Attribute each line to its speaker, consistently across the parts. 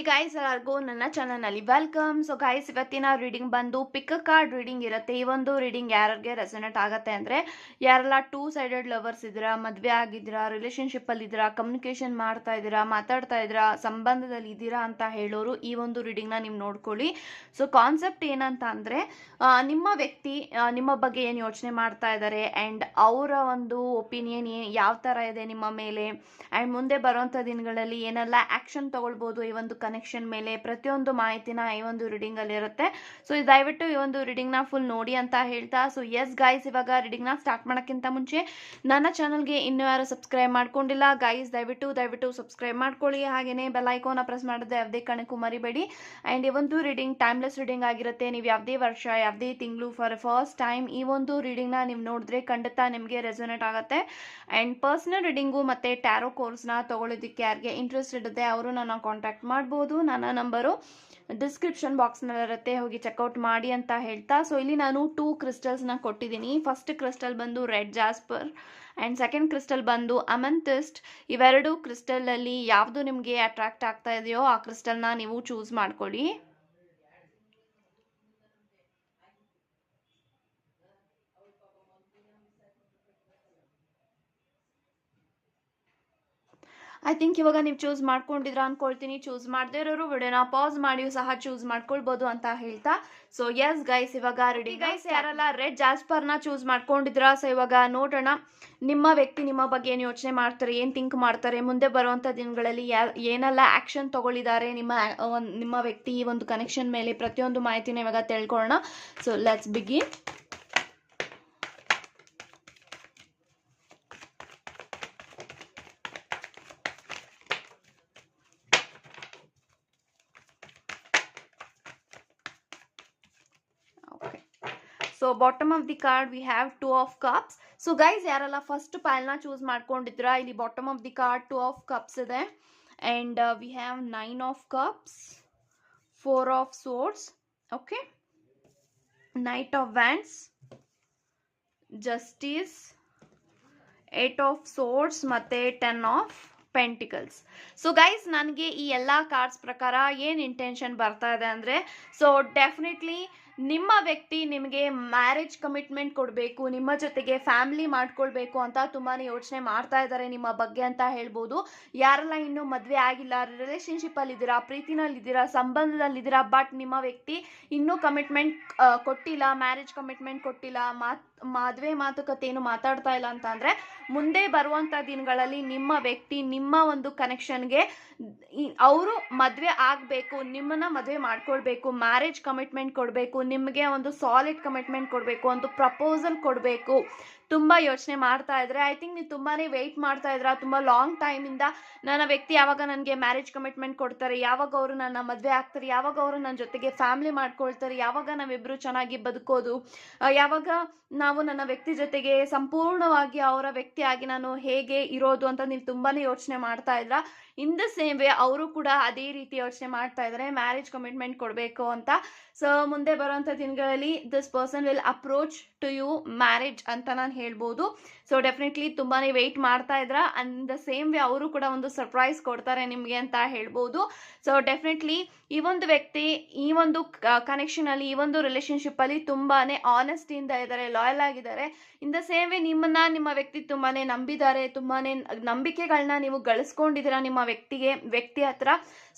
Speaker 1: Hey guys ಎಲ್ಲರಿಗೂ ನನ್ನ ಚಾನಲ್ನಲ್ಲಿ ವೆಲ್ಕಮ್ ಸೊ ಗಾಯ್ಸ್ ಇವತ್ತಿನ ರೀಡಿಂಗ್ ಬಂದು ಪಿಕ್ ಕಾರ್ಡ್ ರೀಡಿಂಗ್ ಇರುತ್ತೆ. ಈ ಒಂದು ರೀಡಿಂಗ್ ಯಾರಿಗೆ ರೆಸನೆಟ್ ಆಗುತ್ತೆ ಅಂದರೆ, ಯಾರೆಲ್ಲ ಟೂ ಸೈಡೆಡ್ ಲವರ್ಸ್ ಇದ್ದೀರಾ, ಮದುವೆ ಆಗಿದ್ದೀರಾ ರಿಲೇಷನ್ಶಿಪ್ಪಲ್ಲಿ ಇದ್ದೀರಾ ಕಮ್ಯುನಿಕೇಷನ್ ಮಾಡ್ತಾ ಇದ್ದೀರಾ, ಮಾತಾಡ್ತಾ ಇದ್ದೀರಾ, ಸಂಬಂಧದಲ್ಲಿ ಇದ್ದೀರಾ ಅಂತ ಹೇಳೋರು ಈ ಒಂದು ರೀಡಿಂಗ್ನ ನೀವು ನೋಡ್ಕೊಳ್ಳಿ. ಸೊ ಕಾನ್ಸೆಪ್ಟ್ ಏನಂತ ಅಂದರೆ ನಿಮ್ಮ ವ್ಯಕ್ತಿ ನಿಮ್ಮ ಬಗ್ಗೆ ಏನು ಯೋಚನೆ ಮಾಡ್ತಾ ಇದ್ದಾರೆ ಆ್ಯಂಡ್ ಅವರ ಒಂದು ಒಪಿನಿಯನ್ ಏ ಯಾವ ಥರ ಇದೆ ನಿಮ್ಮ ಮೇಲೆ ಆ್ಯಂಡ್ ಮುಂದೆ ಬರುವಂಥ ದಿನಗಳಲ್ಲಿ ಏನೆಲ್ಲ ಆ್ಯಕ್ಷನ್ ತಗೊಳ್ಬೋದು ಈ ಒಂದು ಕನೆಕ್ಷನ್ ಮೇಲೆ ಪ್ರತಿಯೊಂದು ಮಾಹಿತಿನ ಈ ಒಂದು ರೀಡಿಂಗಲ್ಲಿ ಇರುತ್ತೆ. ಸೊ ದಯವಿಟ್ಟು ಈ ಒಂದು ರೀಡಿಂಗ್ನ ಫುಲ್ ನೋಡಿ ಅಂತ ಹೇಳ್ತಾ ಸೊ ಎಸ್ ಗೈಸ್ ಇವಾಗ ರೀಡಿಂಗ್ನ ಸ್ಟಾರ್ಟ್ ಮಾಡೋಕ್ಕಿಂತ ಮುಂಚೆ ನನ್ನ ಚಾನಲ್ಗೆ ಇನ್ನೂ ಯಾರು ಸಬ್ಸ್ಕ್ರೈಬ್ ಮಾಡ್ಕೊಂಡಿಲ್ಲ ಗೈಸ್ ದಯವಿಟ್ಟು ದಯವಿಟ್ಟು ಸಬ್ಸ್ಕ್ರೈಬ್ ಮಾಡ್ಕೊಳ್ಳಿ. ಹಾಗೆಯೇ ಬೆಲ್ ಐಕೋನ ಪ್ರೆಸ್ ಮಾಡೋದು ಯಾವುದೇ ಕಣಕ್ಕೂ ಮರಿಬೇಡಿ. ಆ್ಯಂಡ್ ಈ ಒಂದು ರೀಡಿಂಗ್ ಟೈಮ್ಲೆಸ್ ರೀಡಿಂಗ್ ಆಗಿರುತ್ತೆ. ನೀವು ಯಾವುದೇ ವರ್ಷ, ಯಾವುದೇ ತಿಂಗಳು ಫಾರ್ ಫಸ್ಟ್ ಟೈಮ್ ಈ ಒಂದು ರೀಡಿಂಗ್ನ ನೀವು ನೋಡಿದ್ರೆ ಖಂಡಿತ ನಿಮಗೆ ರೆಸೊನೇಟ್ ಆಗುತ್ತೆ. ಆ್ಯಂಡ್ ಪರ್ಸ್ನಲ್ ರೀಡಿಂಗು ಮತ್ತು ಟ್ಯಾರೋ ಕೋರ್ಸ್ನ ತೊಗೊಳ್ಳೋದಕ್ಕೆ ಯಾರಿಗೆ ಇಂಟ್ರೆಸ್ಟ್ ಇರುತ್ತೆ ಅವರು ನನ್ನ ಕಾಂಟ್ಯಾಕ್ಟ್ ಮಾಡ್ಬೋದು. ನನ್ನ ನಂಬರು ಡಿಸ್ಕ್ರಿಪ್ಷನ್ ಬಾಕ್ಸ್ನಲ್ಲಿರುತ್ತೆ ಹೋಗಿ ಚೆಕ್ಔಟ್ ಮಾಡಿ ಅಂತ ಹೇಳ್ತಾ. ಸೊ ಇಲ್ಲಿ ನಾನು ಟೂ ಕ್ರಿಸ್ಟಲ್ಸ್ನ ಕೊಟ್ಟಿದ್ದೀನಿ. ಫಸ್ಟ್ ಕ್ರಿಸ್ಟಲ್ ಬಂದು red jasper and second crystal ಬಂದು ಅಮಂತಿಸ್ಟ್ ಇವೆರಡು ಕ್ರಿಸ್ಟಲಲ್ಲಿ ಯಾವುದು ನಿಮಗೆ ಅಟ್ರಾಕ್ಟ್ ಆಗ್ತಾ ಇದೆಯೋ ಆ ಕ್ರಿಸ್ಟಲ್ನ ನೀವು ಚೂಸ್ ಮಾಡ್ಕೊಳ್ಳಿ. ಐ ಥಿಂಕ್ ಇವಾಗ ನೀವು ಚೂಸ್ ಮಾಡ್ಕೊಂಡಿದ್ರ ಅನ್ಕೊಳ್ತೀನಿ. ಚೂಸ್ ಮಾಡದೇ ಇರೋರು ವಿಡಿಯೋನ ಪಾಸ್ ಮಾಡಿ ಸಹ ಚೂಸ್ ಮಾಡ್ಕೊಳ್ಬೋದು ಅಂತ ಹೇಳ್ತಾ. ಸೊ ಎಸ್ ಗೈಸ್ ಇವಾಗ ರೆಡಿ ಗೈಸ್ ಯಾರಲ್ಲ? ರೆಡ್ ಜಾಸ್ಪರ್ನ ಚೂಸ್ ಮಾಡ್ಕೊಂಡಿದ್ರ. ಸೊ ಇವಾಗ ನೋಡೋಣ. ನಿಮ್ಮ ವ್ಯಕ್ತಿ ನಿಮ್ಮ ಬಗ್ಗೆ ಏನು ಯೋಚನೆ ಮಾಡ್ತಾರೆ ಏನು ಥಿಂಕ್ ಮಾಡ್ತಾರೆ ಮುಂದೆ ಬರುವಂಥ ದಿನಗಳಲ್ಲಿ ಯಾ ಏನೆಲ್ಲ ಆ್ಯಕ್ಷನ್ ತಗೊಳ್ಳಿದ್ದಾರೆ ನಿಮ್ಮ ನಿಮ್ಮ ವ್ಯಕ್ತಿ ಈ ಒಂದು ಕನೆಕ್ಷನ್ ಮೇಲೆ ಪ್ರತಿಯೊಂದು ಮಾಹಿತಿನ ಇವಾಗ ತಿಳ್ಕೊಳ್ಳೋಣ. ಸೊ ಲೆಟ್ಸ್ ಬಿಗಿ so bottom of the card we have two of cups so guys ಯಾರೆಲ್ಲ ಫಸ್ಟ್ ಪೈಲ್ನ ಚೂಸ್ ಮಾಡ್ಕೊಂಡಿದ್ರ ಇಲ್ಲಿ bottom of the card two of cups ಇದೆ. And we have nine of cups four of swords okay knight of wands justice eight of swords ಮತ್ತು ten of pentacles so guys ನನಗೆ ಈ ಎಲ್ಲ cards ಪ್ರಕಾರ ಏನು intention ಬರ್ತಾ ಇದೆ ಅಂದರೆ ಸೊ ಡೆಫಿನೆಟ್ಲಿ ನಿಮ್ಮ ವ್ಯಕ್ತಿ ನಿಮಗೆ ಮ್ಯಾರೇಜ್ ಕಮಿಟ್ಮೆಂಟ್ ಕೊಡಬೇಕು, ನಿಮ್ಮ ಜೊತೆಗೆ ಫ್ಯಾಮಿಲಿ ಮಾಡ್ಕೊಳ್ಬೇಕು ಅಂತ ತುಂಬಾ ಯೋಚನೆ ಮಾಡ್ತಾ ಇದ್ದಾರೆ ನಿಮ್ಮ ಬಗ್ಗೆ ಅಂತ ಹೇಳ್ಬೋದು. ಯಾರೆಲ್ಲ ಇನ್ನೂ ಮದುವೆ ಆಗಿಲ್ಲ ರಿಲೇಷನ್ಶಿಪ್ಪಲ್ಲಿ ಇದ್ದೀರಾ ಪ್ರೀತಿನಲ್ಲಿದ್ದೀರಾ ಸಂಬಂಧದಲ್ಲಿದ್ದೀರಾ ಬಟ್ ನಿಮ್ಮ ವ್ಯಕ್ತಿ ಇನ್ನೂ ಕಮಿಟ್ಮೆಂಟ್ ಕೊಟ್ಟಿಲ್ಲ ಮ್ಯಾರೇಜ್ ಕಮಿಟ್ಮೆಂಟ್ ಕೊಟ್ಟಿಲ್ಲ, ಮಾತ್ ಮದುವೆ ಮಾತುಕತೆ ಏನು ಮಾತಾಡ್ತಾ ಇಲ್ಲ ಅಂತ ಅಂದರೆ ಮುಂದೆ ಬರುವಂಥ ದಿನಗಳಲ್ಲಿ ನಿಮ್ಮ ವ್ಯಕ್ತಿ ನಿಮ್ಮ ಒಂದು ಕನೆಕ್ಷನ್ಗೆ ಅವರು ಮದುವೆ ಆಗಬೇಕು, ನಿಮ್ಮನ್ನ ಮದುವೆ ಮಾಡ್ಕೊಳ್ಬೇಕು ಮ್ಯಾರೇಜ್ ಕಮಿಟ್ಮೆಂಟ್ ಕೊಡಬೇಕು, ನಿಮಗೆ ಒಂದು ಸಾಲಿಡ್ ಕಮಿಟ್ಮೆಂಟ್ ಕೊಡಬೇಕು, ಒಂದು ಪ್ರಪೋಸಲ್ ಕೊಡಬೇಕು. ತುಂಬ ಯೋಚನೆ ಮಾಡ್ತಾ ಇದ್ರೆ ಐ ಥಿಂಕ್ ನೀವು ತುಂಬಾನೇ ವೆಯ್ಟ್ ಮಾಡ್ತಾ ಇದ್ರ, ತುಂಬಾ ಲಾಂಗ್ ಟೈಮ್ ಇಂದ ನನ್ನ ವ್ಯಕ್ತಿ ಯಾವಾಗ ನನಗೆ ಮ್ಯಾರೇಜ್ ಕಮಿಟ್ಮೆಂಟ್ ಕೊಡ್ತಾರೆ, ಯಾವಾಗ ಅವರು ನನ್ನ ಮದುವೆ ಆಗ್ತಾರೆ, ಯಾವಾಗ ಅವರು ನನ್ನ ಜೊತೆಗೆ ಫ್ಯಾಮಿಲಿ ಮಾಡ್ಕೊಳ್ತಾರೆ, ಯಾವಾಗ ನಾವಿಬ್ಬರು ಚೆನ್ನಾಗಿ ಬದುಕೋದು ಯಾವಾಗ ನಾವು ನನ್ನ ವ್ಯಕ್ತಿ ಜೊತೆಗೆ ಸಂಪೂರ್ಣವಾಗಿ ಅವರ ವ್ಯಕ್ತಿಯಾಗಿ ನಾನು ಹೇಗೆ ಇರೋದು ಅಂತ ನೀವು ತುಂಬಾನೇ ಯೋಚನೆ ಮಾಡ್ತಾ ಇದ್ರ. ಇನ್ ದ ಸೇಮ್ ವೇ ಅವರು ಕೂಡ ಅದೇ ರೀತಿ ಯೋಚನೆ ಮಾಡ್ತಾ ಇದ್ದಾರೆ ಮ್ಯಾರೇಜ್ ಕಮಿಟ್ಮೆಂಟ್ ಕೊಡಬೇಕು ಅಂತ. ಸೊ ಮುಂದೆ ಬರುವಂಥ ದಿನಗಳಲ್ಲಿ this person will approach to you marriage ಅಂತ ನಾನು ಹೇಳ್ಬೋದು. ಸೊ ಡೆಫಿನೆಟ್ಲಿ ತುಂಬಾ ವೆಯ್ಟ್ ಮಾಡ್ತಾ ಇದ್ರ. ಅಂಡ್ ದ ಸೇಮ್ ವೇ ಅವರು ಕೂಡ ಒಂದು ಸರ್ಪ್ರೈಸ್ ಕೊಡ್ತಾರೆ ನಿಮಗೆ ಅಂತ ಹೇಳ್ಬೋದು. ಸೊ ಡೆಫಿನೆಟ್ಲಿ ಈ ಒಂದು ವ್ಯಕ್ತಿ, ಈ ಒಂದು ಕನೆಕ್ಷನಲ್ಲಿ ಈ ಒಂದು ರಿಲೇಶನ್ಶಿಪ್ಪಲ್ಲಿ ತುಂಬಾ ಆನೆಸ್ಟಿಯಿಂದ ಇದ್ದಾರೆ ಲಾಯಲ್ ಆಗಿದ್ದಾರೆ ಇನ್ ಸೇವೆ ನಿಮ್ಮನ್ನ ನಿಮ್ಮ ವ್ಯಕ್ತಿ ತುಂಬಾನೇ ನಂಬಿದ್ದಾರೆ, ತುಂಬಾನೇ ನಂಬಿಕೆಗಳನ್ನ ನೀವು ಗಳಿಸ್ಕೊಂಡಿದ್ದೀರಾ ನಿಮ್ಮ ವ್ಯಕ್ತಿಗೆ, ವ್ಯಕ್ತಿ ಹತ್ರ.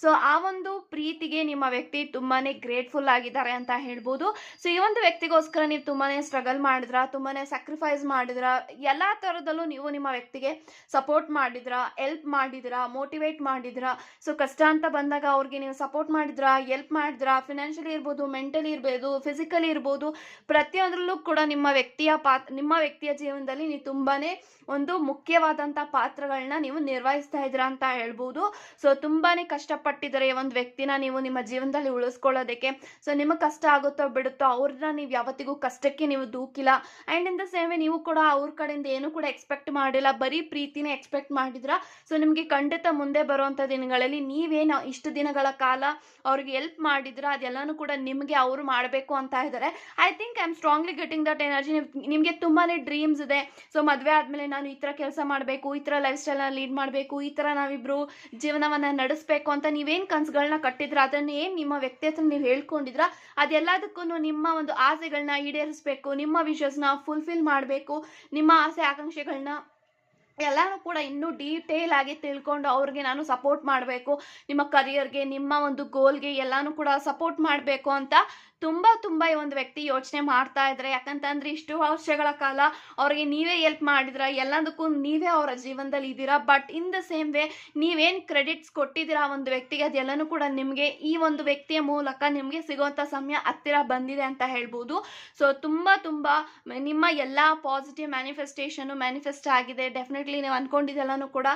Speaker 1: ಸೊ ಆ ಒಂದು ಪ್ರೀತಿಗೆ ನಿಮ್ಮ ವ್ಯಕ್ತಿ ತುಂಬಾನೇ ಗ್ರೇಟ್ಫುಲ್ ಆಗಿದ್ದಾರೆ ಅಂತ ಹೇಳ್ಬೋದು. ಸೊ ಈ ಒಂದು ವ್ಯಕ್ತಿಗೋಸ್ಕರ ನೀವು ತುಂಬಾನೇ ಸ್ಟ್ರಗಲ್ ಮಾಡಿದ್ರ, ತುಂಬಾನೇ ಸ್ಯಾಕ್ರಿಫೈಸ್ ಮಾಡಿದ್ರ, ಎಲ್ಲ ಥರದಲ್ಲೂ ನೀವು ನಿಮ್ಮ ವ್ಯಕ್ತಿಗೆ ಸಪೋರ್ಟ್ ಮಾಡಿದ್ರ ಎಲ್ಪ್ ಮಾಡಿದ್ರ ಮೋಟಿವೇಟ್ ಮಾಡಿದ್ರ. ಸೊ ಕಷ್ಟ ಅಂತ ಬಂದಾಗ ಅವ್ರಿಗೆ ನೀವು ಸಪೋರ್ಟ್ ಮಾಡಿದ್ರ ಎಲ್ಪ್ ಮಾಡಿದ್ರ ಫಿನಾನ್ಷಿಯಲಿ ಇರ್ಬೋದು ಮೆಂಟಲಿ ಇರ್ಬೋದು ಫಿಸಿಕಲಿ ಇರ್ಬೋದು, ಪ್ರತಿಯೊಂದರಲ್ಲೂ ಕೂಡ ನಿಮ್ಮ ವ್ಯಕ್ತಿಯ ಪಾತ್, ನಿಮ್ಮ ವ್ಯಕ್ತಿಯ ಜೀವನದಲ್ಲಿ ನೀವು ತುಂಬಾನೇ ಒಂದು ಮುಖ್ಯವಾದಂಥ ಪಾತ್ರಗಳನ್ನ ನೀವು ನಿರ್ವಹಿಸ್ತಾ ಇದ್ದೀರಾ ಅಂತ ಹೇಳ್ಬೋದು. ಸೊ ತುಂಬಾನೇ ಕಷ್ಟಪಟ್ಟಿದ್ದಾರೆ ಒಂದು ವ್ಯಕ್ತಿನ ನೀವು ನಿಮ್ಮ ಜೀವನದಲ್ಲಿ ಉಳಿಸ್ಕೊಳ್ಳೋದಕ್ಕೆ. ಸೊ ನಿಮಗೆ ಕಷ್ಟ ಆಗುತ್ತೋ ಬಿಡುತ್ತೋ ಅವ್ರನ್ನ ನೀವು ಯಾವತ್ತಿಗೂ ಕಷ್ಟಕ್ಕೆ ನೀವು ದೂಕಿಲ್ಲ. ಆ್ಯಂಡ್ ಇನ್ ದ ಸೇಮ್ ನೀವು ಕೂಡ ಅವ್ರ ಕಡೆಯಿಂದ ಏನು ಕೂಡ ಎಕ್ಸ್ಪೆಕ್ಟ್ ಮಾಡಿಲ್ಲ. ಬರೀ ಪ್ರೀತಿನೇ ಎಕ್ಸ್ಪೆಕ್ಟ್ ಮಾಡಿದ್ರ ಸೊ ನಿಮಗೆ ಖಂಡಿತ ಮುಂದೆ ಬರುವಂಥ ದಿನಗಳಲ್ಲಿ ನೀವೇನು ಇಷ್ಟು ದಿನಗಳ ಕಾಲ ಅವ್ರಿಗೆ ಹೆಲ್ಪ್ ಮಾಡಿದ್ರ ಅದೆಲ್ಲನೂ ಕೂಡ ನಿಮಗೆ ಅವರು ಮಾಡಬೇಕು ಅಂತ ಇದ್ದಾರೆ. I think I am strongly getting that energy ನಿಮಗೆ ತುಂಬಾ ಡ್ರೀಮ್ಸ್ ಇದೆ. ಸೊ ಮದುವೆ ಆದಮೇಲೆ ನಾನು ಈ ಥರ ಕೆಲಸ ಮಾಡಬೇಕು, ಈ ಥರ ಲೈಫ್ ಸ್ಟೈಲ್ನ ಲೀಡ್ ಮಾಡಬೇಕು, ಈ ಥರ ನಾವಿಬ್ಬರು ಜೀವನವನ್ನು ನಡೆಸಬೇಕು ಅಂತ ನೀವೇನು ಕನಸುಗಳನ್ನ ಕಟ್ಟಿದ್ರ, ಅದನ್ನು ಏನು ನಿಮ್ಮ ವ್ಯಕ್ತಿತ್ವ ನೀವು ಹೇಳ್ಕೊಂಡಿದ್ರ ಅದೆಲ್ಲದಕ್ಕೂ ನಿಮ್ಮ ಒಂದು ಆಸೆಗಳನ್ನ ಈಡೇರಿಸಬೇಕು, ನಿಮ್ಮ ವಿಷಸ್ನ ಫುಲ್ಫಿಲ್ ಮಾಡಬೇಕು, ನಿಮ್ಮ ಆಸೆ ಆಕಾಂಕ್ಷೆಗಳನ್ನ ಎಲ್ಲನೂ ಕೂಡ ಇನ್ನೂ ಡೀಟೇಲ್ ಆಗಿ ತಿಳ್ಕೊಂಡು ಅವ್ರಿಗೆ ನಾನು ಸಪೋರ್ಟ್ ಮಾಡಬೇಕು, ನಿಮ್ಮ ಕರಿಯರ್ಗೆ ನಿಮ್ಮ ಒಂದು ಗೋಲ್ಗೆ ಎಲ್ಲನೂ ಕೂಡ ಸಪೋರ್ಟ್ ಮಾಡಬೇಕು ಅಂತ ತುಂಬ ತುಂಬ ಈ ಒಂದು ವ್ಯಕ್ತಿ ಯೋಚನೆ ಮಾಡ್ತಾ ಇದ್ರೆ, ಯಾಕಂತಂದ್ರೆ ಇಷ್ಟು ವರ್ಷಗಳ ಕಾಲ ಅವ್ರಿಗೆ ನೀವೇ ಹೆಲ್ಪ್ ಮಾಡಿದ್ರ, ಎಲ್ಲದಕ್ಕೂ ನೀವೇ ಅವರ ಜೀವನದಲ್ಲಿ ಇದ್ದೀರಾ. But in the same way ನೀವೇನು ಕ್ರೆಡಿಟ್ಸ್ ಕೊಟ್ಟಿದ್ದೀರಾ ಒಂದು ವ್ಯಕ್ತಿಗೆ, ಅದೆಲ್ಲನೂ ಕೂಡ ನಿಮಗೆ ಈ ಒಂದು ವ್ಯಕ್ತಿಯ ಮೂಲಕ ನಿಮಗೆ ಸಿಗುವಂಥ ಸಮಯ ಹತ್ತಿರ ಬಂದಿದೆ ಅಂತ ಹೇಳ್ಬೋದು. ಸೊ ತುಂಬ ತುಂಬ ನಿಮ್ಮ ಎಲ್ಲ ಪಾಸಿಟಿವ್ ಮ್ಯಾನಿಫೆಸ್ಟೇಷನು ಮ್ಯಾನಿಫೆಸ್ಟ್ ಆಗಿದೆ. ಡೆಫಿನೆಟ್ಲಿ ನೀವು ಅಂದ್ಕೊಂಡಿದ್ದೆಲ್ಲನೂ ಕೂಡ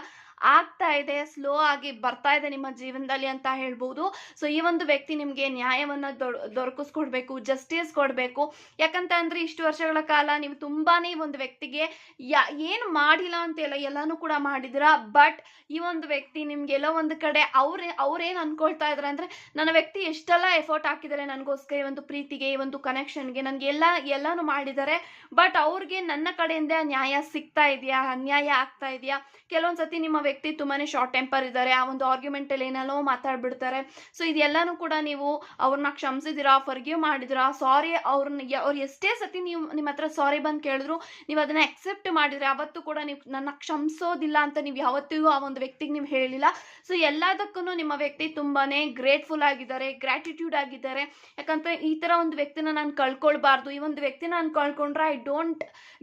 Speaker 1: ಆಗ್ತಾ ಇದೆ, ಸ್ಲೋ ಆಗಿ ಬರ್ತಾ ಇದೆ ನಿಮ್ಮ ಜೀವನದಲ್ಲಿ ಅಂತ ಹೇಳ್ಬೋದು. ಸೊ ಈ ಒಂದು ವ್ಯಕ್ತಿ ನಿಮಗೆ ನ್ಯಾಯವನ್ನು ದೊರಕಿಸ್ಕೊಡ್ಬೇಕು ಜಸ್ಟಿಸ್ ಕೊಡಬೇಕು. ಯಾಕಂತ ಅಂದ್ರೆ ಇಷ್ಟು ವರ್ಷಗಳ ಕಾಲ ನೀವು ತುಂಬಾನೇ ಈ ಒಂದು ವ್ಯಕ್ತಿಗೆ ಯಾ, ಏನು ಮಾಡಿಲ್ಲ ಅಂತೆಲ್ಲ ಎಲ್ಲಾನು ಕೂಡ ಮಾಡಿದಿರ ಬಟ್ ಈ ಒಂದು ವ್ಯಕ್ತಿ ನಿಮ್ಗೆಲ್ಲೋ ಒಂದು ಕಡೆ ಅವ್ರೇ, ಅವ್ರೇನು ಅನ್ಕೊಳ್ತಾ ಇದ್ದಾರೆ ಅಂದ್ರೆ ನನ್ನ ವ್ಯಕ್ತಿ ಎಷ್ಟೆಲ್ಲ ಎಫರ್ಟ್ ಹಾಕಿದ್ದಾರೆ ನನಗೋಸ್ಕರ ಈ ಒಂದು ಪ್ರೀತಿಗೆ, ಈ ಒಂದು ಕನೆಕ್ಷನ್ಗೆ ನನಗೆ ಎಲ್ಲ, ಎಲ್ಲಾನು ಮಾಡಿದ್ದಾರೆ. ಬಟ್ ಅವ್ರಿಗೆ ನನ್ನ ಕಡೆಯಿಂದ ನ್ಯಾಯ ಸಿಗ್ತಾ ಇದೆಯಾ? ಅನ್ಯಾಯ ಆಗ್ತಾ ಇದೆಯಾ? ಕೆಲವೊಂದು ಸತಿ ನಿಮ್ಮ ವ್ಯಕ್ತಿ ತುಂಬಾನೇ ಶಾರ್ಟ್ ಟೆಂಪರ್ ಇದ್ದಾರೆ, ಆ ಒಂದು ಆರ್ಗ್ಯುಮೆಂಟಲ್ಲಿ ಏನೆಲ್ಲೋ ಮಾತಾಡ್ಬಿಡ್ತಾರೆ. ಸೊ ಇದೆಲ್ಲನೂ ಕೂಡ ನೀವು ಅವ್ರನ್ನ ಕ್ಷಮಿಸಿದಿರಾ ಫರ್ಗ್ಯೂ ಮಾಡಿದಿರಾ? ಸಾರಿ ಅವ್ರನ್ನ ಅವ್ರು ಎಷ್ಟೇ ಸತಿ ನೀವು ನಿಮ್ಮ ಹತ್ರ ಸಾರಿ ಬಂದು ಕೇಳಿದ್ರು, ನೀವು ಅದನ್ನ ಅಕ್ಸೆಪ್ಟ್ ಮಾಡಿದ್ರೆ ಅವತ್ತು ಕೂಡ ನೀವು ನನ್ನ ಕ್ಷಮಿಸೋದಿಲ್ಲ ಅಂತ ನೀವು ಯಾವತ್ತಿಗೂ ಆ ಒಂದು ವ್ಯಕ್ತಿಗೆ ನೀವು ಹೇಳಿಲ್ಲ. ಸೊ ಎಲ್ಲದಕ್ಕೂ ನಿಮ್ಮ ವ್ಯಕ್ತಿ ತುಂಬಾನೇ ಗ್ರೇಟ್ಫುಲ್ ಆಗಿದ್ದಾರೆ ಗ್ರ್ಯಾಟಿಟ್ಯೂಡ್ ಆಗಿದ್ದಾರೆ. ಯಾಕಂದ್ರೆ ಈ ತರ ಒಂದು ವ್ಯಕ್ತಿನ ನಾನು ಕಳ್ಕೊಳ್ಬಾರ್ದು. ಈ ಒಂದು ವ್ಯಕ್ತಿನ ನಾನು ಕಳ್ಕೊಂಡ್ರೆ I don't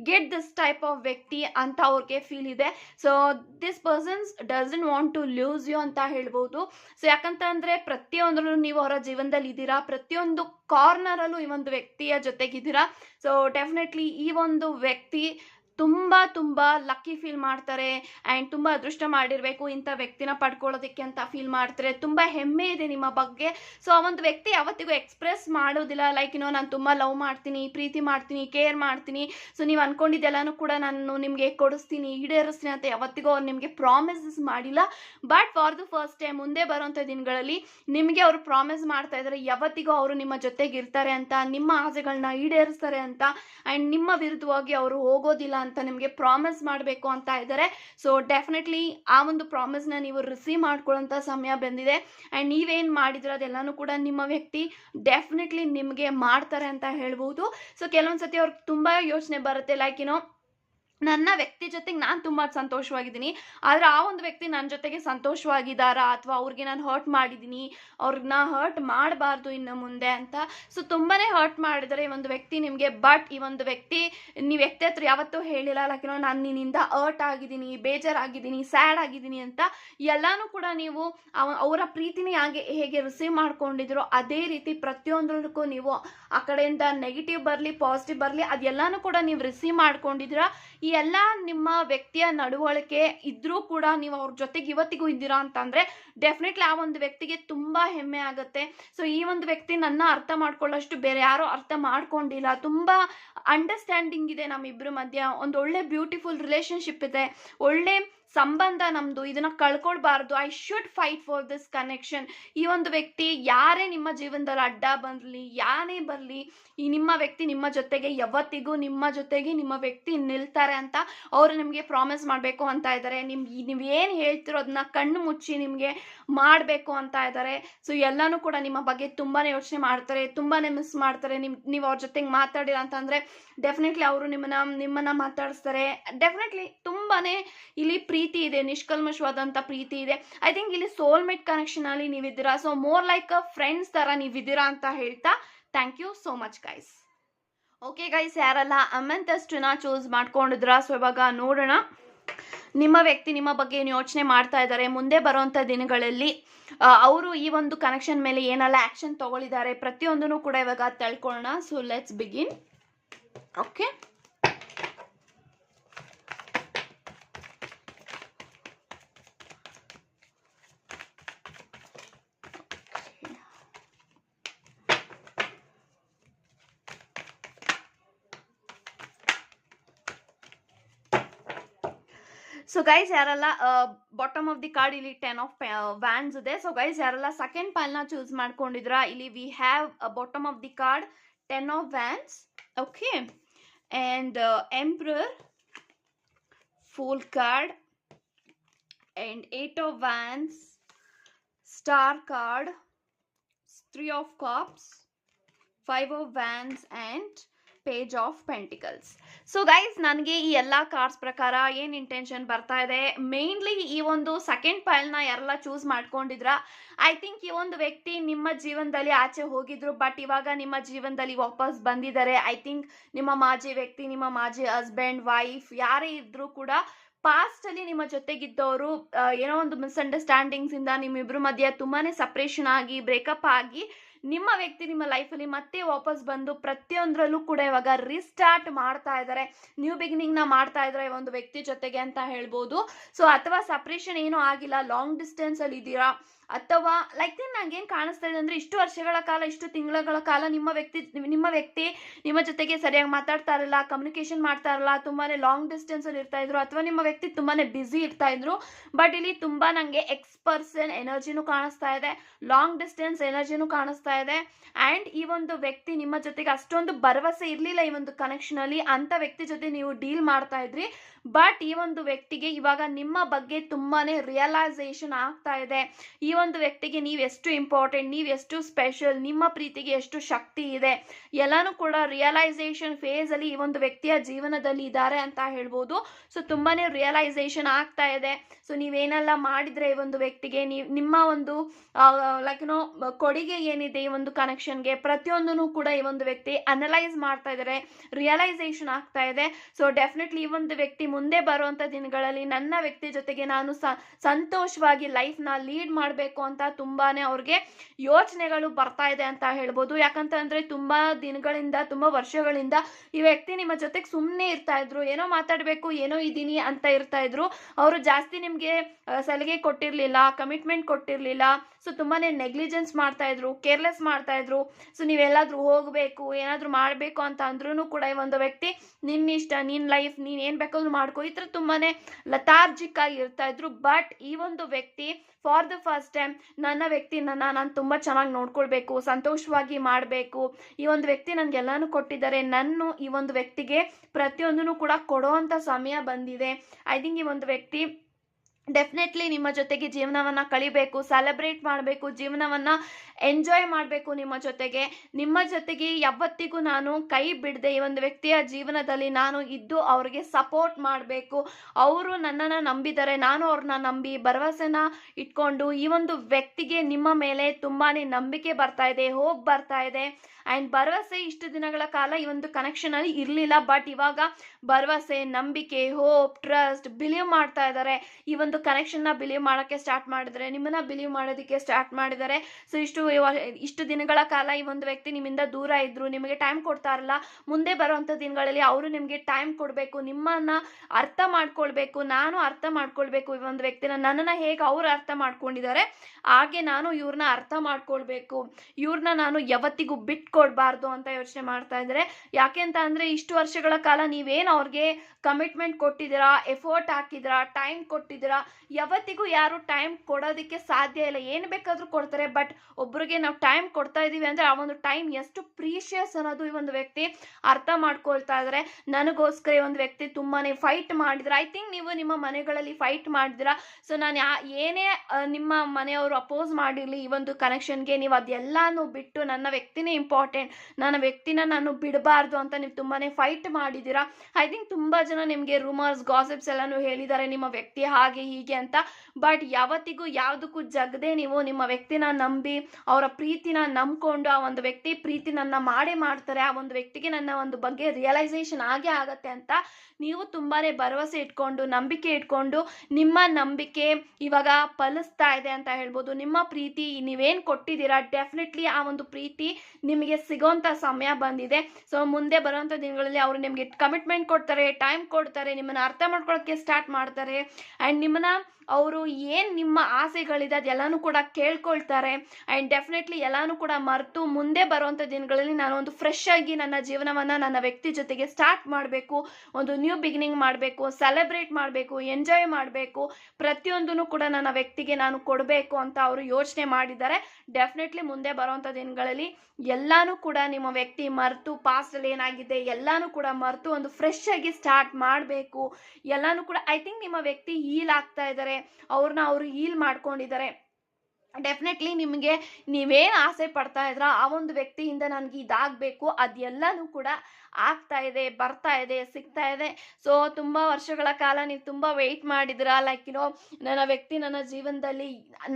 Speaker 1: get this type of ವ್ಯಕ್ತಿ ಅಂತ ಅವ್ರಿಗೆ ಫೀಲ್ ಇದೆ. So this persons doesn't want to lose you ಅಂತ ಹೇಳ್ಬೋದು. ಸೊ ಯಾಕಂತ ಅಂದ್ರೆ ಪ್ರತಿಯೊಂದರಲ್ಲೂ ನೀವು ಅವರ ಜೀವನದಲ್ಲಿ ಇದ್ದೀರಾ, ಪ್ರತಿಯೊಂದು ಕಾರ್ನರಲ್ಲೂ ಈ ಒಂದು ವ್ಯಕ್ತಿಯ ಜೊತೆಗಿದ್ದೀರಾ. ಸೊ ಡೆಫಿನೆಟ್ಲಿ ಈ ಒಂದು ವ್ಯಕ್ತಿ ತುಂಬ ತುಂಬ ಲಕ್ಕಿ ಫೀಲ್ ಮಾಡ್ತಾರೆ ಆ್ಯಂಡ್ ತುಂಬ ಅದೃಷ್ಟ ಮಾಡಿರಬೇಕು ಇಂಥ ವ್ಯಕ್ತಿನ ಪಡ್ಕೊಳ್ಳೋದಕ್ಕೆ ಅಂತ ಫೀಲ್ ಮಾಡ್ತಾರೆ. ತುಂಬ ಹೆಮ್ಮೆ ಇದೆ ನಿಮ್ಮ ಬಗ್ಗೆ. ಸೊ ಆ ಒಂದು ವ್ಯಕ್ತಿ ಯಾವತ್ತಿಗೂ ಎಕ್ಸ್ಪ್ರೆಸ್ ಮಾಡೋದಿಲ್ಲ. ಲೈಕ್ ಏನೋ ನಾನು ತುಂಬ ಲವ್ ಮಾಡ್ತೀನಿ, ಪ್ರೀತಿ ಮಾಡ್ತೀನಿ ಕೇರ್ ಮಾಡ್ತೀನಿ. ಸೊ ನೀವು ಅಂದ್ಕೊಂಡಿದ್ದೆಲ್ಲನೂ ಕೂಡ ನಾನು ನಿಮಗೆ ಕೊಡಿಸ್ತೀನಿ, ಈಡೇರಿಸ್ತೀನಿ ಅಂತ ಯಾವತ್ತಿಗೂ ಅವ್ರು ನಿಮಗೆ ಪ್ರಾಮಿಸಸ್ ಮಾಡಿಲ್ಲ. But for the first time ಮುಂದೆ ಬರುವಂಥ ದಿನಗಳಲ್ಲಿ ನಿಮಗೆ ಅವರು ಪ್ರಾಮಿಸ್ ಮಾಡ್ತಾ ಇದ್ದಾರೆ. ಯಾವತ್ತಿಗೂ ಅವರು ನಿಮ್ಮ ಜೊತೆಗೆ ಇರ್ತಾರೆ ಅಂತ, ನಿಮ್ಮ ಆಸೆಗಳನ್ನ ಈಡೇರಿಸ್ತಾರೆ ಅಂತ. ಆ್ಯಂಡ್ ನಿಮ್ಮ ವಿರುದ್ಧವಾಗಿ ಅವರು ಹೋಗೋದಿಲ್ಲ ಅಂತ ನಿಮಗೆ ಪ್ರಾಮಿಸ್ ಮಾಡಬೇಕು ಅಂತ ಇದ್ದಾರೆ ಸೊ ಡೆಫಿನೆಟ್ಲಿ ಆ ಒಂದು ಪ್ರಾಮಿಸ್ನ ನೀವು ರಿಸೀವ್ ಮಾಡ್ಕೊಳ್ಳೋಂಥ ಸಮಯ ಬಂದಿದೆ. ಆ್ಯಂಡ್ ನೀವೇನು ಮಾಡಿದ್ರೆ ಅದೆಲ್ಲನೂ ಕೂಡ ನಿಮ್ಮ ವ್ಯಕ್ತಿ ಡೆಫಿನೆಟ್ಲಿ ನಿಮಗೆ ಮಾಡ್ತಾರೆ ಅಂತ ಹೇಳ್ಬೋದು. ಸೊ ಕೆಲವೊಂದು ಸತಿ ಅವ್ರಿಗೆ ತುಂಬ ಯೋಚನೆ ಬರುತ್ತೆ ಲೈಕ್ ಏನೋ ನನ್ನ ವ್ಯಕ್ತಿ ಜೊತೆಗೆ ನಾನು ತುಂಬ ಸಂತೋಷವಾಗಿದ್ದೀನಿ. ಆದರೆ ಆ ಒಂದು ವ್ಯಕ್ತಿ ನನ್ನ ಜೊತೆಗೆ ಸಂತೋಷವಾಗಿದ್ದಾರಾ ಅಥವಾ ಅವ್ರಿಗೆ ನಾನು ಹರ್ಟ್ ಮಾಡಿದ್ದೀನಿ ನಾ ಹರ್ಟ್ ಮಾಡಬಾರ್ದು ಇನ್ನು ಮುಂದೆ ಅಂತ. ಸೊ ತುಂಬಾ ಹರ್ಟ್ ಮಾಡಿದರೆ ಈ ಒಂದು ವ್ಯಕ್ತಿ ನಿಮಗೆ ಬಟ್ ಈ ಒಂದು ವ್ಯಕ್ತಿ ನೀವು ವ್ಯಕ್ತಿ ಹತ್ರ ಯಾವತ್ತೂ ಹೇಳಿಲ್ಲ ನಾನು ನಿನ್ನಿಂದ ಹರ್ಟ್ ಆಗಿದ್ದೀನಿ, ಬೇಜಾರಾಗಿದ್ದೀನಿ ಸ್ಯಾಡ್ ಆಗಿದ್ದೀನಿ ಅಂತ ಎಲ್ಲಾನು ಕೂಡ ನೀವು ಅವ- ಅವರ ಪ್ರೀತಿನೇ ಹಾಗೆ ಹೇಗೆ ರಿಸೀವ್ ಮಾಡ್ಕೊಂಡಿದ್ರು ಅದೇ ರೀತಿ ಪ್ರತಿಯೊಂದಕ್ಕೂ ನೀವು ಆ ಕಡೆಯಿಂದ ನೆಗೆಟಿವ್ ಬರಲಿ ಪಾಸಿಟಿವ್ ಬರಲಿ ಅದೆಲ್ಲಾನು ಕೂಡ ನೀವು ರಿಸೀವ್ ಮಾಡ್ಕೊಂಡಿದ್ರ ಈ ಎಲ್ಲ ನಿಮ್ಮ ವ್ಯಕ್ತಿಯ ನಡವಳಿಕೆ ಇದ್ರೂ ಕೂಡ ನೀವು ಅವ್ರ ಜೊತೆಗೆ ಇವತ್ತಿಗೂ ಇದ್ದೀರಾ ಅಂತಂದ್ರೆ ಡೆಫಿನೆಟ್ಲಿ ಆ ಒಂದು ವ್ಯಕ್ತಿಗೆ ತುಂಬಾ ಹೆಮ್ಮೆ ಆಗುತ್ತೆ. ಸೊ ಈ ಒಂದು ವ್ಯಕ್ತಿ ನನ್ನ ಅರ್ಥ ಮಾಡ್ಕೊಳ್ಳೋಷ್ಟು ಬೇರೆ ಯಾರೋ ಅರ್ಥ ಮಾಡ್ಕೊಂಡಿಲ್ಲ. ತುಂಬಾ ಅಂಡರ್ಸ್ಟ್ಯಾಂಡಿಂಗ್ ಇದೆ ನಮ್ಮಿಬ್ರು ಮಧ್ಯ. ಒಂದು ಒಳ್ಳೆ ಬ್ಯೂಟಿಫುಲ್ ರಿಲೇಶನ್ಶಿಪ್ ಇದೆ. ಒಳ್ಳೆ ಸಂಬಂಧ ನಮ್ದು, ಇದನ್ನ ಕಳ್ಕೊಳ್ಬಾರ್ದು. I should fight for this connection ಈ ಒಂದು ವ್ಯಕ್ತಿ ಯಾರೇ ನಿಮ್ಮ ಜೀವನದಲ್ಲಿ ಅಡ್ಡ ಬರಲಿ, ಯಾರೇ ಬರಲಿ, ಈ ನಿಮ್ಮ ವ್ಯಕ್ತಿ ನಿಮ್ಮ ಜೊತೆಗೆ ಯಾವತ್ತಿಗೂ ನಿಮ್ಮ ಜೊತೆಗೆ ನಿಮ್ಮ ವ್ಯಕ್ತಿ ನಿಲ್ತಾರೆ ಅಂತ ಅವರು ನಿಮಗೆ ಪ್ರಾಮಿಸ್ ಮಾಡಬೇಕು ಅಂತ ಇದ್ದಾರೆ ನಿಮ್ಗೆ ನೀವು ಏನು ಹೇಳ್ತಿರೋ ಅದನ್ನ ಕಣ್ಣು ಮುಚ್ಚಿ ನಿಮಗೆ ಮಾಡಬೇಕು ಅಂತ ಇದ್ದಾರೆ ಸೊ ಎಲ್ಲನೂ ಕೂಡ ನಿಮ್ಮ ಬಗ್ಗೆ ತುಂಬಾ ಯೋಚನೆ ಮಾಡ್ತಾರೆ ತುಂಬಾ ಮಿಸ್ ಮಾಡ್ತಾರೆ. ನಿಮ್, ನೀವು ಅವ್ರ ಜೊತೆಗೆ ಮಾತಾಡಿಲ್ಲ ಅಂತಂದರೆ ಡೆಫಿನೆಟ್ಲಿ ಅವರು ನಿಮ್ಮನ್ನ ನಿಮ್ಮನ್ನ ಮಾತಾಡಿಸ್ತಾರೆ. ಡೆಫಿನೆಟ್ಲಿ ತುಂಬಾನೇ ಇಲ್ಲಿ ಪ್ರೀತಿ ಇದೆ ನಿಷ್ಕಲ್ಮಶವಾದಂಥ ಪ್ರೀತಿ ಇದೆ. ಐ ಥಿಂಕ್ ಇಲ್ಲಿ ಸೋಲ್ಮೇಟ್ ಕನೆಕ್ಷನ್ ಅಲ್ಲಿ ನೀವಿದ್ದೀರಾ? So more like a friends ತರ ನೀವಿದ್ದೀರಾ ಅಂತ ಹೇಳ್ತಾ thank you so much guys okay guys ಯಾರಲ್ಲ ಅಮೆಂತಸ್ಟನ್ನ ಚೂಸ್ ಮಾಡ್ಕೊಂಡಿದ್ರ ಸೊ ಇವಾಗ ನೋಡೋಣ. ನಿಮ್ಮ ವ್ಯಕ್ತಿ ನಿಮ್ಮ ಬಗ್ಗೆ ಏನು ಯೋಚನೆ ಮಾಡ್ತಾ ಇದ್ದಾರೆ? ಮುಂದೆ ಬರುವಂಥ ದಿನಗಳಲ್ಲಿ ಅವರು ಈ ಒಂದು ಕನೆಕ್ಷನ್ ಮೇಲೆ ಏನೆಲ್ಲ ಆ್ಯಕ್ಷನ್ ತಗೊಳ್ಳಿದ್ದಾರೆ ಪ್ರತಿಯೊಂದನ್ನು ಕೂಡ ಇವಾಗ ತಳ್ಕೊಳ್ಳೋಣ. So let's begin okay so guys ಯಾರೆಲ್ಲ ಬಾಟಮ್ ಆಫ್ ದಿ ಕಾರ್ಡ್ ಇಲ್ಲಿ ಟೆನ್ ಆಫ್ ವ್ಯಾನ್ಸ್ ಇದೆ. ಸೊ ಗೈಸ್ ಯಾರೆಲ್ಲ ಸೆಕೆಂಡ್ ಪೈಲ್ನ ಚೂಸ್ ಮಾಡ್ಕೊಂಡಿದ್ರ? ಇಲ್ಲಿ we have bottom of the card ten of wands okay and emperor full card and eight of wands star card three of cups five of wands and page of pentacles so guys ನನಗೆ ಈ ಎಲ್ಲ cards ಪ್ರಕಾರ ಏನು intention ಬರ್ತಾ ಇದೆ? Mainly ಈ ಒಂದು second ಪೈಲ್ನ ಯಾರೆಲ್ಲ ಚೂಸ್ ಮಾಡ್ಕೊಂಡಿದ್ರ ಐ ಥಿಂಕ್ ಈ ಒಂದು ವ್ಯಕ್ತಿ ನಿಮ್ಮ ಜೀವನದಲ್ಲಿ ಆಚೆ ಹೋಗಿದ್ರು ಬಟ್ ಇವಾಗ ನಿಮ್ಮ ಜೀವನದಲ್ಲಿ ವಾಪಸ್ ಬಂದಿದ್ದಾರೆ. ಐ ಥಿಂಕ್ ನಿಮ್ಮ ಮಾಜಿ ವ್ಯಕ್ತಿ, ನಿಮ್ಮ ಮಾಜಿ ಹಸ್ಬೆಂಡ್ ವೈಫ್ ಯಾರೇ ಇದ್ರೂ ಕೂಡ ಪಾಸ್ಟ್ ಅಲ್ಲಿ ನಿಮ್ಮ ಜೊತೆಗಿದ್ದವರು ಏನೋ ಒಂದು ಮಿಸ್ಅಂಡರ್ಸ್ಟ್ಯಾಂಡಿಂಗ್ಸ್ ಇಂದ ನಿಮ್ಮಿಬ್ರು ಮಧ್ಯೆ ತುಂಬಾನೇ ಸಪ್ರೇಷನ್ ಆಗಿ ಬ್ರೇಕಪ್ ಆಗಿ ನಿಮ್ಮ ವ್ಯಕ್ತಿ ನಿಮ್ಮ ಲೈಫಲ್ಲಿ ಮತ್ತೆ ವಾಪಸ್ ಬಂದು ಪ್ರತಿಯೊಂದರಲ್ಲೂ ಕೂಡ ಇವಾಗ ರಿಸ್ಟಾರ್ಟ್ ಮಾಡ್ತಾ ಇದ್ದಾರೆ ನ್ಯೂ ಬಿಗಿನಿಂಗ್ನ ಮಾಡ್ತಾ ಇದ್ದಾರೆ ಒಂದು ವ್ಯಕ್ತಿ ಜೊತೆಗೆ ಅಂತ ಹೇಳ್ಬೋದು. ಸೊ ಅಥವಾ ಸಪ್ರೇಷನ್ ಏನೂ ಆಗಿಲ್ಲ ಲಾಂಗ್ ಡಿಸ್ಟೆನ್ಸಲ್ಲಿ ಇದ್ದೀರಾ? ಅಥವಾ ಲೈಕ್ ನಂಗೆ ನಂಗೇನು ಕಾಣಿಸ್ತಾ ಇದೆ ಅಂದ್ರೆ ಇಷ್ಟು ವರ್ಷಗಳ ಕಾಲ, ಇಷ್ಟು ತಿಂಗಳ ಕಾಲ ನಿಮ್ಮ ವ್ಯಕ್ತಿ ನಿಮ್ಮ ವ್ಯಕ್ತಿ ನಿಮ್ಮ ಜೊತೆಗೆ ಸರಿಯಾಗಿ ಮಾತಾಡ್ತಾ ಇರಲ್ಲ ಕಮ್ಯುನಿಕೇಶನ್ ಮಾಡ್ತಾ ಇರಲ್ಲ, ತುಂಬಾನೇ ಲಾಂಗ್ ಡಿಸ್ಟೆನ್ಸ್ ಅಲ್ಲಿ ಇರ್ತಾ ಇದ್ರು ಅಥವಾ ನಿಮ್ಮ ವ್ಯಕ್ತಿ ತುಂಬಾನೇ ಬ್ಯುಸಿ ಇರ್ತಾ ಇದ್ರು ಬಟ್ ಇಲ್ಲಿ ತುಂಬಾ ನಂಗೆ ಎಕ್ಸ್ ಪರ್ಸನ್ ಎನರ್ಜಿನೂ ಕಾಣಿಸ್ತಾ ಇದೆ ಲಾಂಗ್ ಡಿಸ್ಟೆನ್ಸ್ ಎನರ್ಜಿನೂ ಕಾಣಿಸ್ತಾ ಇದೆ ಅಂಡ್ ಈ ಒಂದು ವ್ಯಕ್ತಿ ನಿಮ್ಮ ಜೊತೆಗೆ ಅಷ್ಟೊಂದು ಭರವಸೆ ಇರಲಿಲ್ಲ ಈ ಒಂದು ಕನೆಕ್ಷನ್ ಅಲ್ಲಿ, ಅಂತ ವ್ಯಕ್ತಿ ಜೊತೆ ನೀವು ಡೀಲ್ ಮಾಡ್ತಾ ಇದ್ರಿ. ಬಟ್ ಈ ಒಂದು ವ್ಯಕ್ತಿಗೆ ಇವಾಗ ನಿಮ್ಮ ಬಗ್ಗೆ ತುಂಬಾನೇ ರಿಯಲೈಸೇಷನ್ ಆಗ್ತಾ ಇದೆ. ಈ ಒಂದು ವ್ಯಕ್ತಿಗೆ ನೀವು ಎಷ್ಟು ಇಂಪಾರ್ಟೆಂಟ್ ನೀವು ಎಷ್ಟು ಸ್ಪೆಷಲ್ ನಿಮ್ಮ ಪ್ರೀತಿಗೆ ಎಷ್ಟು ಶಕ್ತಿ ಇದೆ. ಎಲ್ಲಾನು ಕೂಡ ರಿಯಲೈಸೇಷನ್ ಫೇಸ್ ಅಲ್ಲಿ ಈ ಒಂದು ವ್ಯಕ್ತಿಯ ಜೀವನದಲ್ಲಿ ಇದ್ದಾರೆ ಅಂತ ಹೇಳ್ಬೋದು. ಸೊ ತುಂಬಾನೇ ರಿಯಲೈಸೇಷನ್ ಆಗ್ತಾ ಇದೆ. ಸೊ ನೀವೇನೆಲ್ಲ ಮಾಡಿದ್ರೆ ಈ ಒಂದು ವ್ಯಕ್ತಿಗೆ ನೀವು ನಿಮ್ಮ ಒಂದು ಲೈಕ್ ನೋ ಕೊಡುಗೆ ಏನಿದೆ ಈ ಒಂದು ಕನೆಕ್ಷನ್ಗೆ ಪ್ರತಿಯೊಂದನ್ನು ಕೂಡ ಈ ಒಂದು ವ್ಯಕ್ತಿ ಅನಲೈಸ್ ಮಾಡ್ತಾ ಇದ್ದಾರೆ. ರಿಯಲೈಸೇಷನ್ ಆಗ್ತಾ ಇದೆ. ಸೊ ಡೆಫಿನೆಟ್ಲಿ ಈ ಒಂದು ವ್ಯಕ್ತಿ ಮುಂದೆ ಬರುವಂತ ದಿನಗಳಲ್ಲಿ ನನ್ನ ವ್ಯಕ್ತಿ ಜೊತೆಗೆ ನಾನು ಸಂತೋಷವಾಗಿ ಲೈಫ್ನ ಲೀಡ್ ಮಾಡಬೇಕು ಅಂತ ತುಂಬಾನೇ ಅವ್ರಿಗೆ ಯೋಚನೆಗಳು ಬರ್ತಾ ಇದೆ ಅಂತ ಹೇಳ್ಬೋದು. ಯಾಕಂತಂದ್ರೆ ತುಂಬಾ ದಿನಗಳಿಂದ, ತುಂಬಾ ವರ್ಷಗಳಿಂದ ಈ ವ್ಯಕ್ತಿ ನಿಮ್ಮ ಜೊತೆಗೆ ಸುಮ್ಮನೆ ಇರ್ತಾ ಇದ್ರು. ಏನೋ ಮಾತಾಡಬೇಕು, ಏನೋ ಇದ್ದೀನಿ ಅಂತ ಇರ್ತಾ ಇದ್ರು. ಅವರು ಜಾಸ್ತಿ ನಿಮಗೆ ಸಲಿಗೆ ಕೊಟ್ಟಿರಲಿಲ್ಲ ಕಮಿಟ್ಮೆಂಟ್ ಕೊಟ್ಟಿರಲಿಲ್ಲ. ಸೊ ತುಂಬಾನೇ ನೆಗ್ಲಿಜೆನ್ಸ್ ಮಾಡ್ತಾ ಇದ್ರು ಕೇರ್ಲೆಸ್ ಮಾಡ್ತಾ ಇದ್ರು. ಸೊ ನೀವೆಲ್ಲಾದ್ರೂ ಹೋಗ್ಬೇಕು, ಏನಾದರೂ ಮಾಡಬೇಕು ಅಂತ ಅಂದ್ರೂ ಕೂಡ ಈ ಒಂದು ವ್ಯಕ್ತಿ ನಿನ್ನ ಇಷ್ಟ ನಿನ್ನ ಲೈಫ್ ನೀನ್ ಏನು ಬೇಕಾದ್ರೂ ಮಾಡ್ಕೋ ಈ ಥರ ತುಂಬಾನೇ ಲತಾರ್ಜಿಕ್ ಆಗಿ ಇರ್ತಾ ಇದ್ರು ಬಟ್ ಈ ಒಂದು ವ್ಯಕ್ತಿ ಫಾರ್ ದ ಫಸ್ಟ್ ಟೈಮ್ ನನ್ನ ವ್ಯಕ್ತಿನ ನಾನು ತುಂಬಾ ಚೆನ್ನಾಗಿ ನೋಡ್ಕೊಳ್ಬೇಕು, ಸಂತೋಷವಾಗಿ ಮಾಡಬೇಕು. ಈ ಒಂದು ವ್ಯಕ್ತಿ ನನ್ಗೆ ಎಲ್ಲಾನು ಕೊಟ್ಟಿದ್ದಾರೆ. ನನ್ನ ಈ ಒಂದು ವ್ಯಕ್ತಿಗೆ ಪ್ರತಿಯೊಂದನ್ನು ಕೂಡ ಕೊಡುವಂತ ಸಮಯ ಬಂದಿದೆ. ಐ ಥಿಂಕ್ ಈ ಒಂದು ವ್ಯಕ್ತಿ ಡೆಫಿನೆಟ್ಲಿ ನಿಮ್ಮ ಜೊತೆಗೆ ಜೀವನವನ್ನ ಕಳಿಬೇಕು ಸೆಲೆಬ್ರೇಟ್ ಮಾಡಬೇಕು, ಜೀವನವನ್ನ ಎಂಜಾಯ್ ಮಾಡಬೇಕು ನಿಮ್ಮ ಜೊತೆಗೆ. ನಿಮ್ಮ ಜೊತೆಗೆ ಯಾವತ್ತಿಗೂ ನಾನು ಕೈ ಬಿಡದೆ, ಈ ಒಂದು ವ್ಯಕ್ತಿಯ ಜೀವನದಲ್ಲಿ ನಾನು ಇದ್ದು ಅವ್ರಿಗೆ ಸಪೋರ್ಟ್ ಮಾಡಬೇಕು. ಅವರು ನನ್ನನ್ನು ನಂಬಿದ್ದಾರೆ, ನಾನು ಅವ್ರನ್ನ ನಂಬಿ ಭರವಸೆನ ಇಟ್ಕೊಂಡು ಈ ಒಂದು ವ್ಯಕ್ತಿಗೆ ನಿಮ್ಮ ಮೇಲೆ ತುಂಬಾ ನಂಬಿಕೆ ಬರ್ತಾ ಇದೆ ಹೋಪ್ ಬರ್ತಾ ಇದೆ. ಆ್ಯಂಡ್ ಭರವಸೆ ಇಷ್ಟು ದಿನಗಳ ಕಾಲ ಈ ಒಂದು ಕನೆಕ್ಷನ್ ಅಲ್ಲಿ ಇರಲಿಲ್ಲ ಬಟ್ ಇವಾಗ ಭರವಸೆ, ನಂಬಿಕೆ ಹೋಪ್ ಟ್ರಸ್ಟ್ ಬಿಲೀವ್ ಮಾಡ್ತಾ ಇದ್ದಾರೆ ಈ ಒಂದು ಕನೆಕ್ಷನ್ನ ಬಿಲೀವ್ ಮಾಡೋಕ್ಕೆ ಸ್ಟಾರ್ಟ್ ಮಾಡಿದರೆ, ನಿಮ್ಮನ್ನ ಬಿಲೀವ್ ಮಾಡೋದಕ್ಕೆ ಸ್ಟಾರ್ಟ್ ಮಾಡಿದ್ದಾರೆ ಸೊ ಇಷ್ಟು ಇಷ್ಟು ದಿನಗಳ ಕಾಲ ಈ ಒಂದು ವ್ಯಕ್ತಿ ನಿಮ್ಮಿಂದ ದೂರ ಇದ್ರು, ನಿಮಗೆ ಟೈಮ್ ಕೊಡ್ತಾ ಇರಲ್ಲ. ಮುಂದೆ ಬರುವಂಥ ದಿನಗಳಲ್ಲಿ ಅವರು ನಿಮಗೆ ಟೈಮ್ ಕೊಡಬೇಕು, ನಿಮ್ಮನ್ನ ಅರ್ಥ ಮಾಡ್ಕೊಳ್ಬೇಕು, ನಾನು ಅರ್ಥ ಮಾಡ್ಕೊಳ್ಬೇಕು ಈ ಒಂದು ವ್ಯಕ್ತಿನ, ನನ್ನನ್ನು ಹೇಗೆ ಅವ್ರು ಅರ್ಥ ಮಾಡ್ಕೊಂಡಿದ್ದಾರೆ, ಹಾಗೆ ನಾನು ಇವ್ರನ್ನ ಅರ್ಥ ಮಾಡ್ಕೊಳ್ಬೇಕು ಇವ್ರನ್ನ ನಾನು ಯಾವತ್ತಿಗೂ ಬಿಟ್ಕೊಡ್ಬಾರ್ದು ಅಂತ ಯೋಚನೆ ಮಾಡ್ತಾ ಇದ್ದಾರೆ ಯಾಕೆ ಅಂತ ಅಂದರೆ ಇಷ್ಟು ವರ್ಷಗಳ ಕಾಲ ನೀವೇನು ಅವ್ರಿಗೆ ಕಮಿಟ್ಮೆಂಟ್ ಕೊಟ್ಟಿದ್ದೀರಾ ಎಫರ್ಟ್ ಹಾಕಿದ್ದೀರಾ ಟೈಮ್ ಕೊಟ್ಟಿದ್ದೀರಾ, ಯಾವತ್ತಿಗೂ ಯಾರು ಟೈಮ್ ಕೊಡೋದಕ್ಕೆ ಸಾಧ್ಯ ಇಲ್ಲ. ಏನು ಬೇಕಾದರೂ ಕೊಡ್ತಾರೆ ಬಟ್ ಒಬ್ರಿಗೆ ನಾವು ಟೈಮ್ ಕೊಡ್ತಾ ಇದ್ದೀವಿ ಅಂದರೆ ಆ ಒಂದು ಟೈಮ್ ಎಷ್ಟು ಪ್ರೀಶಿಯಸ್ ಅನ್ನೋದು ಈ ಒಂದು ವ್ಯಕ್ತಿ ಅರ್ಥ ಮಾಡ್ಕೊಳ್ತಾ ಇದ್ದಾರೆ ನನಗೋಸ್ಕರ ಈ ಒಂದು ವ್ಯಕ್ತಿ ತುಂಬಾನೇ ಫೈಟ್ ಮಾಡಿದ್ರೆ. ಐ ಥಿಂಕ್ ನೀವು ನಿಮ್ಮ ಮನೆಗಳಲ್ಲಿ ಫೈಟ್ ಮಾಡಿದಿರಾ ಸೊ ನಾನು ಏನೇ ನಿಮ್ಮ ಮನೆಯವರು ಅಪೋಸ್ ಮಾಡಿರಲಿ ಈ ಒಂದು ಕನೆಕ್ಷನ್ಗೆ ನೀವು ಅದೆಲ್ಲಾನು ಬಿಟ್ಟು ನನ್ನ ವ್ಯಕ್ತಿನೇ ಇಂಪಾರ್ಟೆಂಟ್ ನನ್ನ ವ್ಯಕ್ತಿನ ನಾನು ಬಿಡಬಾರ್ದು ಅಂತ ನೀವು ತುಂಬಾನೇ ಫೈಟ್ ಮಾಡಿದ್ದೀರಾ. ಥಿಂಕ್ ತುಂಬಾ ಜನ ನಿಮಗೆ ರೂಮರ್ಸ್ ಗಾಸಿಪ್ಸ್ ಎಲ್ಲಾನು ಹೇಳಿದ್ದಾರೆ, ನಿಮ್ಮ ವ್ಯಕ್ತಿ ಹಾಗೆ, ಹೀಗೆ ಅಂತ. ಬಟ್ ಯಾವತ್ತಿಗೂ ಯಾವುದಕ್ಕೂ ಜಗದೆ ನೀವು ನಿಮ್ಮ ವ್ಯಕ್ತಿನ ನಂಬಿ, ಅವರ ಪ್ರೀತಿನ ನಂಬ್ಕೊಂಡು ಆ ಒಂದು ವ್ಯಕ್ತಿ ಪ್ರೀತಿ ನನ್ನ ಮಾಡೇ ಮಾಡ್ತಾರೆ, ಆ ಒಂದು ವ್ಯಕ್ತಿಗೆ ನನ್ನ ಒಂದು ಬಗ್ಗೆ ರಿಯಲೈಸೇಷನ್ ಆಗೇ ಆಗತ್ತೆ ಅಂತ ನೀವು ತುಂಬಾನೇ ಭರವಸೆ ಇಟ್ಕೊಂಡು, ನಂಬಿಕೆ ಇಟ್ಕೊಂಡು, ನಿಮ್ಮ ನಂಬಿಕೆ ಇವಾಗ ಫಲಿಸ್ತಾ ಇದೆ ಅಂತ ಹೇಳ್ಬೋದು. ನಿಮ್ಮ ಪ್ರೀತಿ ನೀವೇನು ಕೊಟ್ಟಿದ್ದೀರಾ ಡೆಫಿನೆಟ್ಲಿ ಆ ಒಂದು ಪ್ರೀತಿ ನಿಮಗೆ ಸಿಗೋಂಥ ಸಮಯ ಬಂದಿದೆ. ಸೊ ಮುಂದೆ ಬರುವಂಥ ದಿನಗಳಲ್ಲಿ ಅವರು ನಿಮಗೆ ಕಮಿಟ್ಮೆಂಟ್ ಕೊಡ್ತಾರೆ ಟೈಮ್ ಕೊಡ್ತಾರೆ ನಿಮ್ಮನ್ನ ಅರ್ಥ ಮಾಡ್ಕೊಳ್ಳೋಕ್ಕೆ ಸ್ಟಾರ್ಟ್ ಮಾಡ್ತಾರೆ. ಆ್ಯಂಡ್ ನಿಮ್ಮನ್ನ ಅವರು ಏನು ನಿಮ್ಮ ಆಸೆಗಳಿದೆ ಅದೆಲ್ಲನೂ ಕೂಡ ಕೇಳ್ಕೊಳ್ತಾರೆ. ಆ್ಯಂಡ್ ಡೆಫಿನೆಟ್ಲಿ ಎಲ್ಲನೂ ಕೂಡ ಮರೆತು ಮುಂದೆ ಬರುವಂಥ ದಿನಗಳಲ್ಲಿ ನಾನು ಒಂದು ಫ್ರೆಶ್ ಆಗಿ ನನ್ನ ಜೀವನವನ್ನು ನನ್ನ ವ್ಯಕ್ತಿ ಜೊತೆಗೆ ಸ್ಟಾರ್ಟ್ ಮಾಡಬೇಕು. ಒಂದು ನ್ಯೂ ಬಿಗಿನಿಂಗ್ ಮಾಡಬೇಕು ಸೆಲೆಬ್ರೇಟ್ ಮಾಡಬೇಕು ಎಂಜಾಯ್ ಮಾಡಬೇಕು. ಪ್ರತಿಯೊಂದನ್ನು ಕೂಡ ನನ್ನ ವ್ಯಕ್ತಿಗೆ ನಾನು ಕೊಡಬೇಕು ಅಂತ ಅವರು ಯೋಚನೆ ಮಾಡಿದ್ದಾರೆ. ಡೆಫಿನೆಟ್ಲಿ ಮುಂದೆ ಬರುವಂಥ ದಿನಗಳಲ್ಲಿ ಎಲ್ಲಾನು ಕೂಡ ನಿಮ್ಮ ವ್ಯಕ್ತಿ ಮರೆತು ಪಾಸ್ಟಲ್ಲಿ ಏನಾಗಿದೆ ಎಲ್ಲಾನು ಕೂಡ ಮರೆತು ಒಂದು ಫ್ರೆಶ್ ಆಗಿ ಸ್ಟಾರ್ಟ್ ಮಾಡಬೇಕು. ಎಲ್ಲಾನು ಕೂಡ ಐ ಥಿಂಕ್ ನಿಮ್ಮ ವ್ಯಕ್ತಿ ಹೀಲ್ ಆಗ್ತಾ ಇದ್ದಾರೆ. ಅವ್ರನ್ನ ಅವರು ಹೀಲ್ ಮಾಡ್ಕೊಂಡಿದ್ದಾರೆ. ಡೆಫಿನೆಟ್ಲಿ ನಿಮಗೆ ನೀವೇನು ಆಸೆ ಪಡ್ತಾ ಇದ್ರ, ಆ ಒಂದು ವ್ಯಕ್ತಿಯಿಂದ ನನಗೆ ಇದಾಗಬೇಕು ಅದೆಲ್ಲನೂ ಕೂಡ ಆಗ್ತಾ ಇದೆ, ಬರ್ತಾ ಇದೆ, ಸಿಗ್ತಾ ಇದೆ. ಸೊ ತುಂಬ ವರ್ಷಗಳ ಕಾಲ ನೀವು ತುಂಬ ವೆಯ್ಟ್ ಮಾಡಿದ್ರ ಲೈಕ್ ಏನೋ ನನ್ನ ವ್ಯಕ್ತಿ ನನ್ನ ಜೀವನದಲ್ಲಿ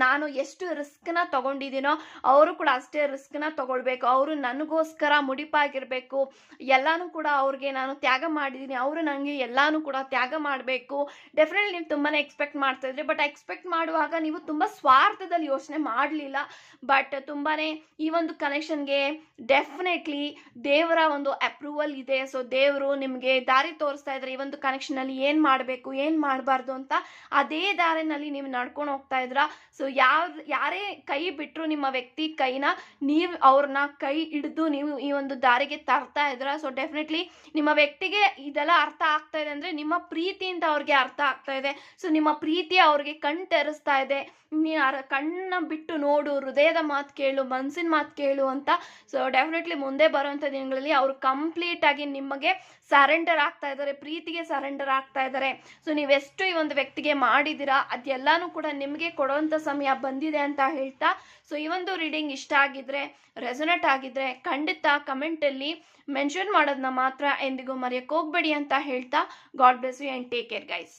Speaker 1: ನಾನು ಎಷ್ಟು ರಿಸ್ಕ್ನ ತಗೊಂಡಿದ್ದೀನೋ ಅವರು ಕೂಡ ಅಷ್ಟೇ ರಿಸ್ಕ್ನ ತಗೊಳ್ಬೇಕು. ಅವರು ನನಗೋಸ್ಕರ ಮುಡಿಪಾಗಿರಬೇಕು. ಎಲ್ಲನೂ ಕೂಡ ಅವ್ರಿಗೆ ನಾನು ತ್ಯಾಗ ಮಾಡಿದ್ದೀನಿ ಅವರು ನನಗೆ ಎಲ್ಲನೂ ಕೂಡ ತ್ಯಾಗ ಮಾಡಬೇಕು. ಡೆಫಿನೆಟ್ಲಿ ನೀವು ತುಂಬಾ ಎಕ್ಸ್ಪೆಕ್ಟ್ ಮಾಡ್ತಾ ಇದ್ರಿ ಬಟ್ ಎಕ್ಸ್ಪೆಕ್ಟ್ ಮಾಡುವಾಗ ನೀವು ತುಂಬ ಸ್ವಾರ್ಥದಲ್ಲಿ ಯೋಚನೆ ಮಾಡಲಿಲ್ಲ ಬಟ್ ತುಂಬಾ ಈ ಒಂದು ಕನೆಕ್ಷನ್ಗೆ ಡೆಫಿನೆಟ್ಲಿ ದೇವರ ಒಂದು ಅಪ್ರೂವಲ್ ಇದೆ. ಸೊ ದೇವರು ನಿಮಗೆ ದಾರಿ ತೋರಿಸ್ತಾ ಇದ್ದಾರೆ ಈ ಒಂದು ಕನೆಕ್ಷನಲ್ಲಿ ಏನು ಮಾಡಬೇಕು, ಏನು ಮಾಡಬಾರ್ದು ಅಂತ ಅದೇ ದಾರಿನಲ್ಲಿ ನೀವು ನಡ್ಕೊಂಡು ಹೋಗ್ತಾ ಇದ್ರ. ಸೊ ಯಾವ, ಯಾರೇ ಕೈ ಬಿಟ್ಟರು ನಿಮ್ಮ ವ್ಯಕ್ತಿ ಕೈನ, ನೀವು ಅವ್ರನ್ನ ಕೈ ಹಿಡಿದು ನೀವು ಈ ಒಂದು ದಾರಿಗೆ ತರ್ತಾ ಇದ್ರ. ಸೊ ಡೆಫಿನೆಟ್ಲಿ ನಿಮ್ಮ ವ್ಯಕ್ತಿಗೆ ಇದೆಲ್ಲ ಅರ್ಥ ಆಗ್ತಾ ಇದೆ ಅಂದರೆ ನಿಮ್ಮ ಪ್ರೀತಿಯಿಂದ ಅವ್ರಿಗೆ ಅರ್ಥ ಆಗ್ತಾ ಇದೆ. ಸೊ ನಿಮ್ಮ ಪ್ರೀತಿ ಅವ್ರಿಗೆ ಕಣ್ ತೆರೆಸ್ತಾ ಇದೆ. ನೀನು ಬಿಟ್ಟು ನೋಡು, ಹೃದಯದ ಮಾತು ಕೇಳು ಮನಸ್ಸಿನ ಮಾತು ಕೇಳು ಅಂತ. ಸೊ ಡೆಫಿನೆಟ್ಲಿ ಮುಂದೆ ಬರುವಂಥ ದಿನಗಳಲ್ಲಿ ಅವರು ಕಂಪ್ಲೀಟ್ ಆಗಿ ನಿಮಗೆ ಸರೆಂಡರ್ ಆಗ್ತಾ ಇದ್ದಾರೆ, ಪ್ರೀತಿಗೆ ಸರೆಂಡರ್ ಆಗ್ತಾ ಇದ್ದಾರೆ. ಸೊ ನೀವೆಷ್ಟು ಈ ಒಂದು ವ್ಯಕ್ತಿಗೆ ಮಾಡಿದ್ದೀರಾ ಅದೆಲ್ಲಾನು ಕೂಡ ನಿಮಗೆ ಕೊಡುವಂಥ ಸಮಯ ಬಂದಿದೆ ಅಂತ ಹೇಳ್ತಾ. ಸೊ ಈ ಒಂದು ರೀಡಿಂಗ್ ಇಷ್ಟ ಆಗಿದ್ರೆ ರೆಸೊನೇಟ್ ಆಗಿದ್ರೆ ಖಂಡಿತ ಕಮೆಂಟಲ್ಲಿ ಮೆನ್ಷನ್ ಮಾಡೋದನ್ನ ಮಾತ್ರ ಎಂದಿಗೂ ಮರೆಯೋಕೆ ಹೋಗ್ಬೇಡಿ ಅಂತ ಹೇಳ್ತಾ. God bless you and take care guys